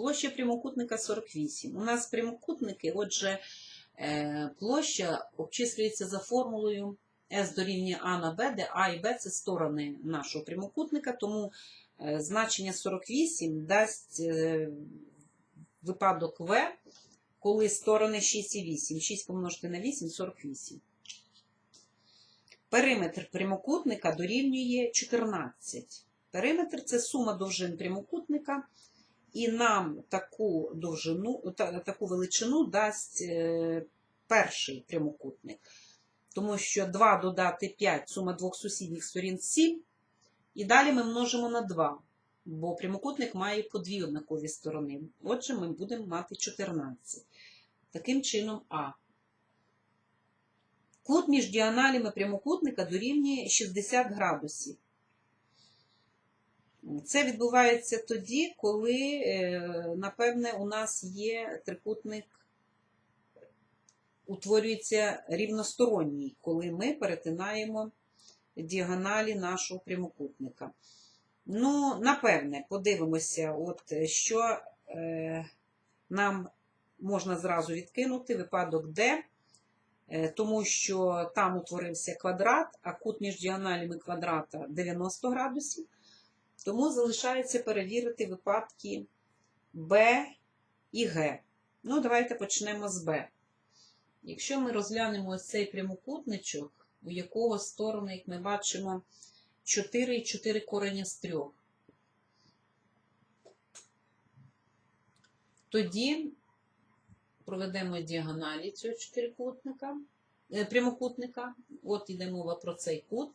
Площа прямокутника 48. У нас прямокутники, отже, е, площа обчислюється за формулою S дорівнює А на Б, де А і Б це сторони нашого прямокутника, тому е, значення 48 дасть е, випадок В, коли сторони 6 і 8. 6 помножити на 8 48. Периметр прямокутника дорівнює 14. Периметр це сума довжин прямокутника, і нам таку довжину, та- таку величину дасть е, перший прямокутник. Тому що 2 додати 5, сума двох сусідніх сторін 7. І далі ми множимо на 2, бо прямокутник має по дві однакові сторони. Отже, ми будемо мати 14. Таким чином А. Кут між діаналями прямокутника дорівнює 60 градусів. Це відбувається тоді, коли, е, напевне, у нас є трикутник, утворюється рівносторонній, коли ми перетинаємо діагоналі нашого прямокутника. Ну, напевне, подивимося, от що е, нам можна зразу відкинути випадок Д, е, тому що там утворився квадрат, а кут між діагоналями квадрата 90 градусів. Тому залишається перевірити випадки Б і Г. Ну, давайте почнемо з Б. Якщо ми розглянемо ось цей прямокутничок, у якого сторони, як ми бачимо, 4 і 4 корення з 3. Тоді проведемо діагоналі цього чотирикутника, е, прямокутника. От іде мова про цей кут.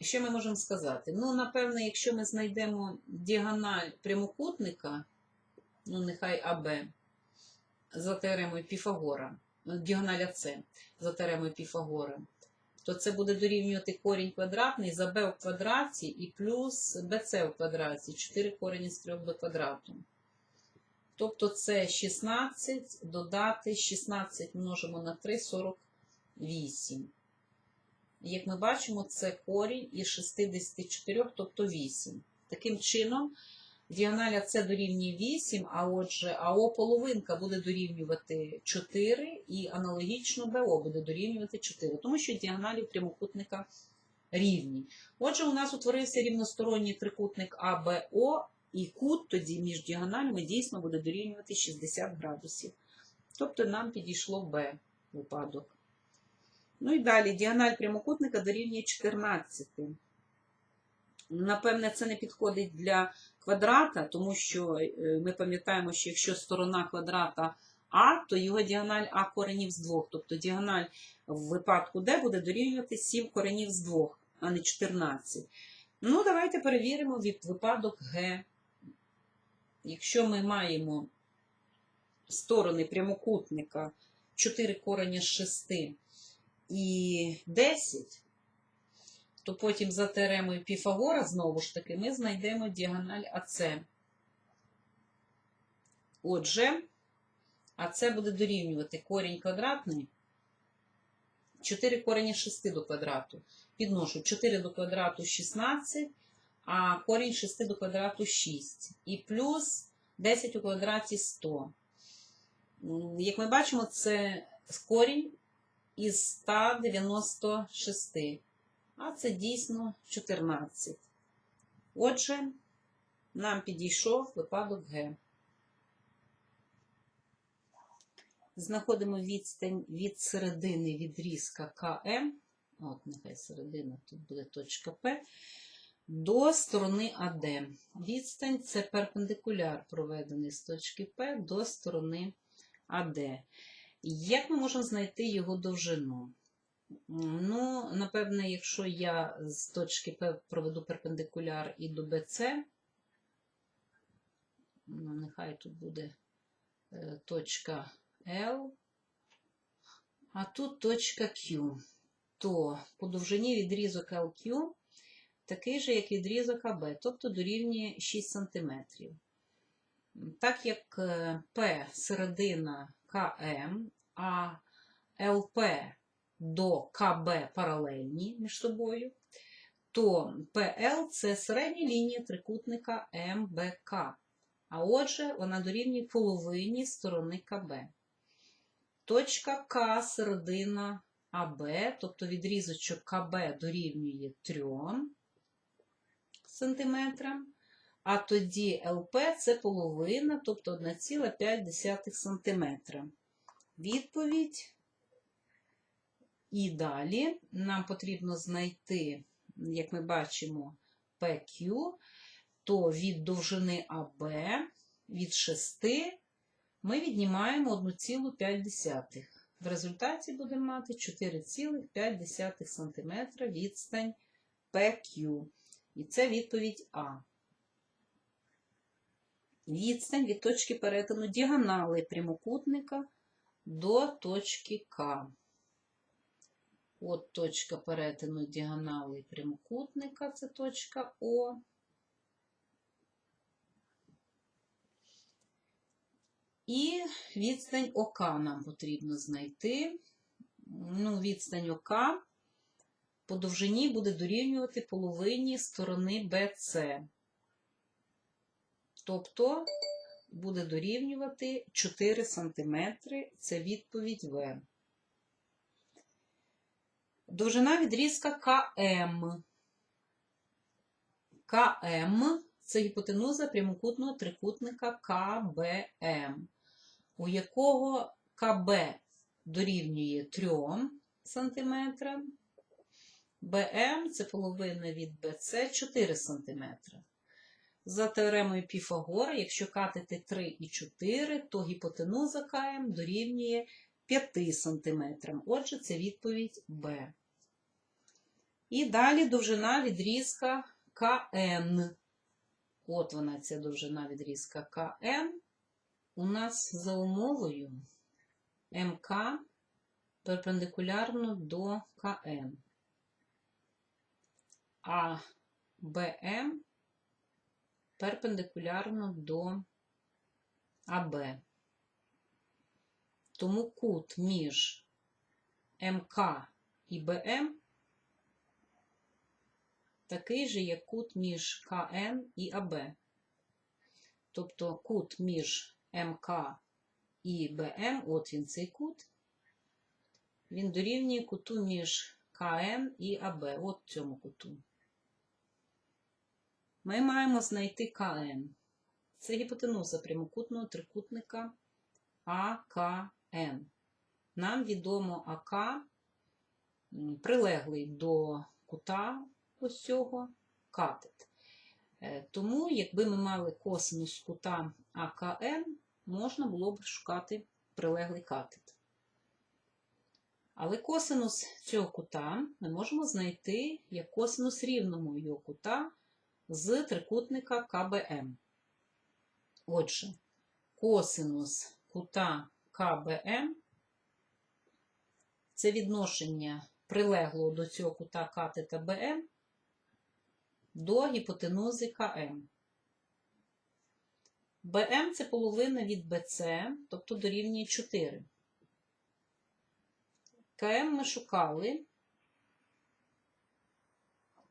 Що ми можемо сказати? Ну, напевне, якщо ми знайдемо діагональ прямокутника, ну, нехай АБ, за теоремою Піфагора, ну, діагональ АЦ за теоремою Піфагора, то це буде дорівнювати корінь квадратний за b в квадраті і плюс bc в квадраті, 4 корені з 3 до квадрату. Тобто це 16 додати 16 множимо на 3, 48. Як ми бачимо, це корінь із 64, тобто 8. Таким чином, діагональ це дорівнює 8, а отже, АО половинка буде дорівнювати 4, і аналогічно БО буде дорівнювати 4, тому що діагоналі прямокутника рівні. Отже, у нас утворився рівносторонній трикутник АБО, і кут тоді між діагоналями дійсно буде дорівнювати 60 градусів. Тобто нам підійшло Б випадок. Ну і далі діагональ прямокутника дорівнює 14. Напевне, це не підходить для квадрата, тому що е, ми пам'ятаємо, що якщо сторона квадрата А, то його діагональ А коренів з 2. Тобто діагональ в випадку Д буде дорівнювати 7 коренів з 2, а не 14. Ну, давайте перевіримо від випадок Г. Якщо ми маємо сторони прямокутника 4 корення з 6 і 10, то потім за теоремою Піфагора, знову ж таки, ми знайдемо діагональ АЦ. Отже, АЦ буде дорівнювати корінь квадратний 4 корені 6 до квадрату. Підношу 4 до квадрату 16, а корінь 6 до квадрату 6. І плюс 10 у квадраті 100. Як ми бачимо, це корінь із 196. А це дійсно 14. Отже, нам підійшов випадок Г. Знаходимо відстань від середини відрізка КМ. От, нехай середина, тут буде точка П. До сторони АД. Відстань це перпендикуляр, проведений з точки П до сторони АД. Як ми можемо знайти його довжину? Ну, напевне, якщо я з точки П проведу перпендикуляр і до БЦ, ну, нехай тут буде е, точка L, а тут точка Q, то по довжині відрізок LQ такий же, як відрізок АБ, тобто дорівнює 6 см. Так як е, P середина КМ, а ЛП до КБ паралельні між собою, то ПЛ це середня лінія трикутника МБК. А отже, вона дорівнює половині сторони КБ. Точка К середина АБ, тобто відрізочок КБ дорівнює 3 см, а тоді ЛП це половина, тобто 1,5 см. Відповідь. І далі нам потрібно знайти, як ми бачимо, PQ, то від довжини АБ від 6 ми віднімаємо 1,5. В результаті будемо мати 4,5 см відстань PQ. І це відповідь А. Відстань від точки перетину діагонали прямокутника до точки К. От точка перетину діагонали прямокутника, це точка О. І відстань ОК нам потрібно знайти. Ну, відстань ОК по довжині буде дорівнювати половині сторони BC. Тобто буде дорівнювати 4 см. Це відповідь В. Довжина відрізка КМ. КМ це гіпотенуза прямокутного трикутника КБМ, у якого КБ дорівнює 3 см, БМ це половина від БЦ 4 см. За теоремою Піфагора, якщо катити 3 і 4, то гіпотенуза КМ дорівнює 5 см. Отже, це відповідь Б. І далі довжина відрізка КН. От вона, ця довжина відрізка КН. У нас за умовою МК перпендикулярно до КН. А БМ перпендикулярно до АБ. Тому кут між МК і БМ такий же, як кут між КН і АБ. Тобто кут між МК і БМ, от він цей кут, він дорівнює куту між КН і АБ, от цьому куту. Ми маємо знайти КН. Це гіпотенуза прямокутного трикутника АКН. Нам відомо АК прилеглий до кута ось цього катет. Е, Тому, якби ми мали косинус кута АКН, можна було б шукати прилеглий катет. Але косинус цього кута ми можемо знайти як косинус рівного його кута з трикутника КБМ. Отже, косинус кута КБМ це відношення прилеглого до цього кута катета БМ до гіпотенузи КМ. БМ це половина від БЦ, тобто дорівнює 4. КМ ми шукали.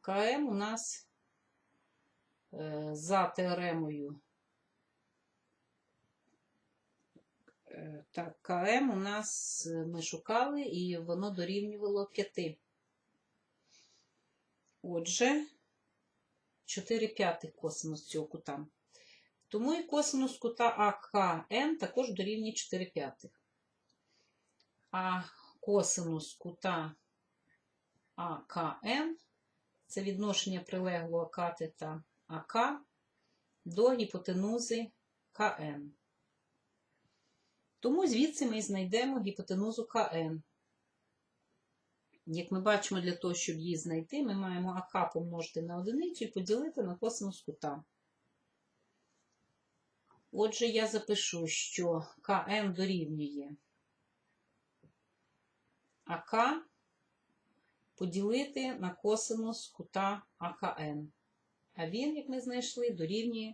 КМ у нас за теоремою. Е, так, КМ у нас е, ми шукали, і воно дорівнювало 5. Отже, 4 п'ятих косинус цього кута. Тому і косинус кута АКН також дорівнює 4 п'ятих. А косинус кута АКН це відношення прилеглого катета АК до гіпотенузи КН. Тому звідси ми знайдемо гіпотенузу КН. Як ми бачимо, для того, щоб її знайти, ми маємо АК помножити на одиницю і поділити на косинус кута. Отже, я запишу, що КН дорівнює АК поділити на косинус кута АКН. А він, як ми знайшли, дорівнює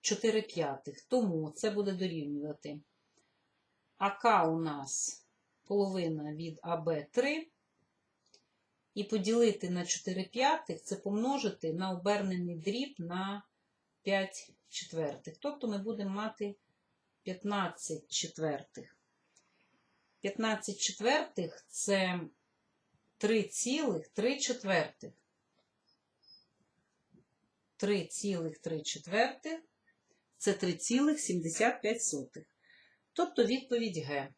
4 п'ятих. Тому це буде дорівнювати АК у нас половина від АБ3. І поділити на 4 п'ятих це помножити на обернений дріб на 5 четвертих. Тобто ми будемо мати 15 четвертих. 15 четвертих це 3,3 четвертих. 3,3 четвертих це 3,75. Тобто відповідь Г.